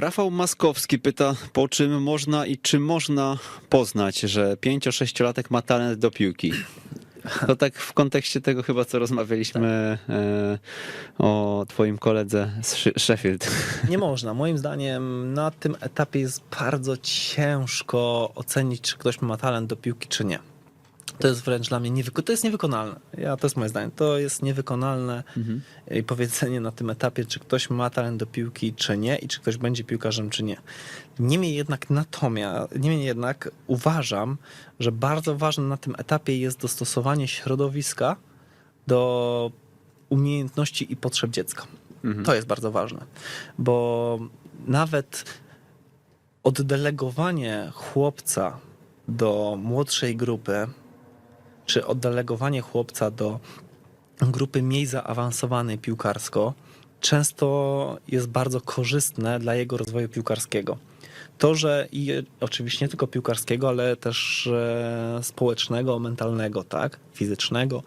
Rafał Maskowski pyta, po czym można i czy można poznać, że 5-6-latek ma talent do piłki? To tak w kontekście tego chyba, co rozmawialiśmy e, o twoim koledze z Sheffield. Nie można. Moim zdaniem na tym etapie jest bardzo ciężko ocenić, czy ktoś ma talent do piłki, czy nie. To jest wręcz dla mnie niewyko- to jest niewykonalne. Ja, to jest moje zdanie. To jest niewykonalne i powiedzenie na tym etapie, czy ktoś ma talent do piłki, czy nie i czy ktoś będzie piłkarzem, czy nie. Niemniej jednak natomiast, niemniej jednak uważam, że bardzo ważne na tym etapie jest dostosowanie środowiska do umiejętności i potrzeb dziecka. To jest bardzo ważne, bo nawet oddelegowanie chłopca do młodszej grupy, czy oddelegowanie chłopca do grupy mniej zaawansowanej piłkarsko, często jest bardzo korzystne dla jego rozwoju piłkarskiego. To, że i oczywiście nie tylko piłkarskiego, ale też e, społecznego, mentalnego, tak, fizycznego.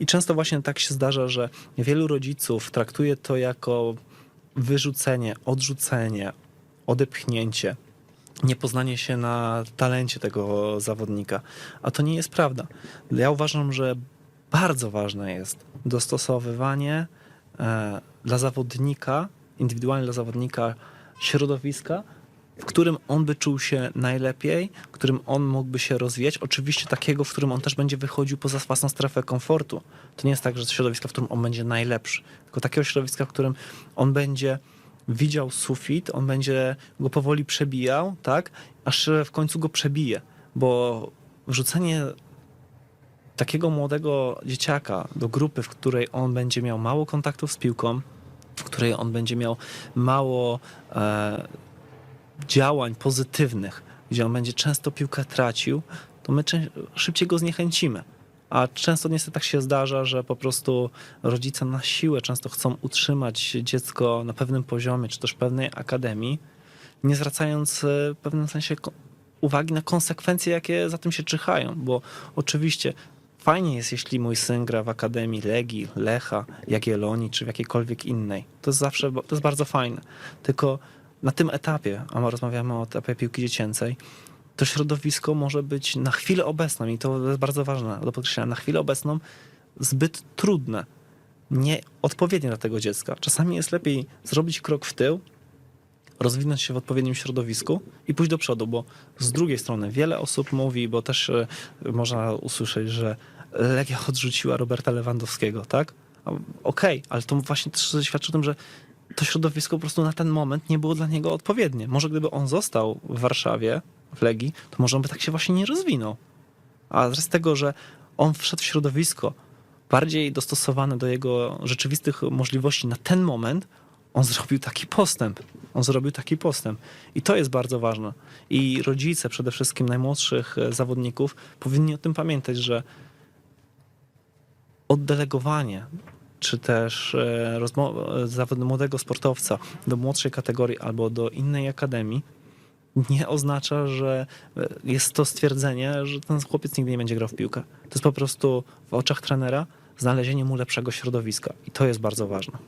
I często właśnie tak się zdarza, że wielu rodziców traktuje to jako wyrzucenie, odrzucenie, odepchnięcie, niepoznanie się na talencie tego zawodnika. A to nie jest prawda. Ja uważam, że bardzo ważne jest dostosowywanie e, dla zawodnika, indywidualnie dla zawodnika środowiska, w którym on by czuł się najlepiej, w którym on mógłby się rozwijać. Oczywiście takiego, w którym on też będzie wychodził poza własną strefę komfortu. To nie jest tak, że środowiska, w którym on będzie najlepszy, tylko takiego środowiska, w którym on będzie widział sufit, on będzie go powoli przebijał, tak, aż w końcu go przebije, bo wrzucenie takiego młodego dzieciaka do grupy, w której on będzie miał mało kontaktów z piłką, w której on będzie miał mało e, działań pozytywnych, gdzie on będzie często piłkę tracił, to my szybciej go zniechęcimy. A często niestety tak się zdarza, że po prostu rodzice na siłę często chcą utrzymać dziecko na pewnym poziomie, czy też pewnej akademii, nie zwracając e, w pewnym sensie uwagi na konsekwencje, jakie za tym się czyhają. Bo oczywiście fajnie jest, jeśli mój syn gra w akademii Legii, Lecha, Jagiellonii, czy w jakiejkolwiek innej. To jest zawsze, to jest bardzo fajne. Tylko na tym etapie, a my rozmawiamy o etapie piłki dziecięcej, to środowisko może być na chwilę obecną, i to jest bardzo ważne do podkreślenia, na chwilę obecną zbyt trudne, nieodpowiednie dla tego dziecka. Czasami jest lepiej zrobić krok w tył, rozwinąć się w odpowiednim środowisku i pójść do przodu, bo z drugiej strony wiele osób mówi, bo też e, można usłyszeć, że Legia odrzuciła Roberta Lewandowskiego, tak? Okej, ale to właśnie też świadczy o tym, że to środowisko po prostu na ten moment nie było dla niego odpowiednie. Może gdyby on został w Warszawie, w Legii, to może on by tak się właśnie nie rozwinął. A z tego, że on wszedł w środowisko bardziej dostosowane do jego rzeczywistych możliwości na ten moment, on zrobił taki postęp. On zrobił taki postęp. I to jest bardzo ważne. I rodzice, przede wszystkim najmłodszych e, zawodników, powinni o tym pamiętać, że oddelegowanie czy też e, e, zawod młodego sportowca do młodszej kategorii albo do innej akademii nie oznacza, że e, jest to stwierdzenie, że ten chłopiec nigdy nie będzie grał w piłkę. To jest po prostu w oczach trenera znalezienie mu lepszego środowiska i to jest bardzo ważne.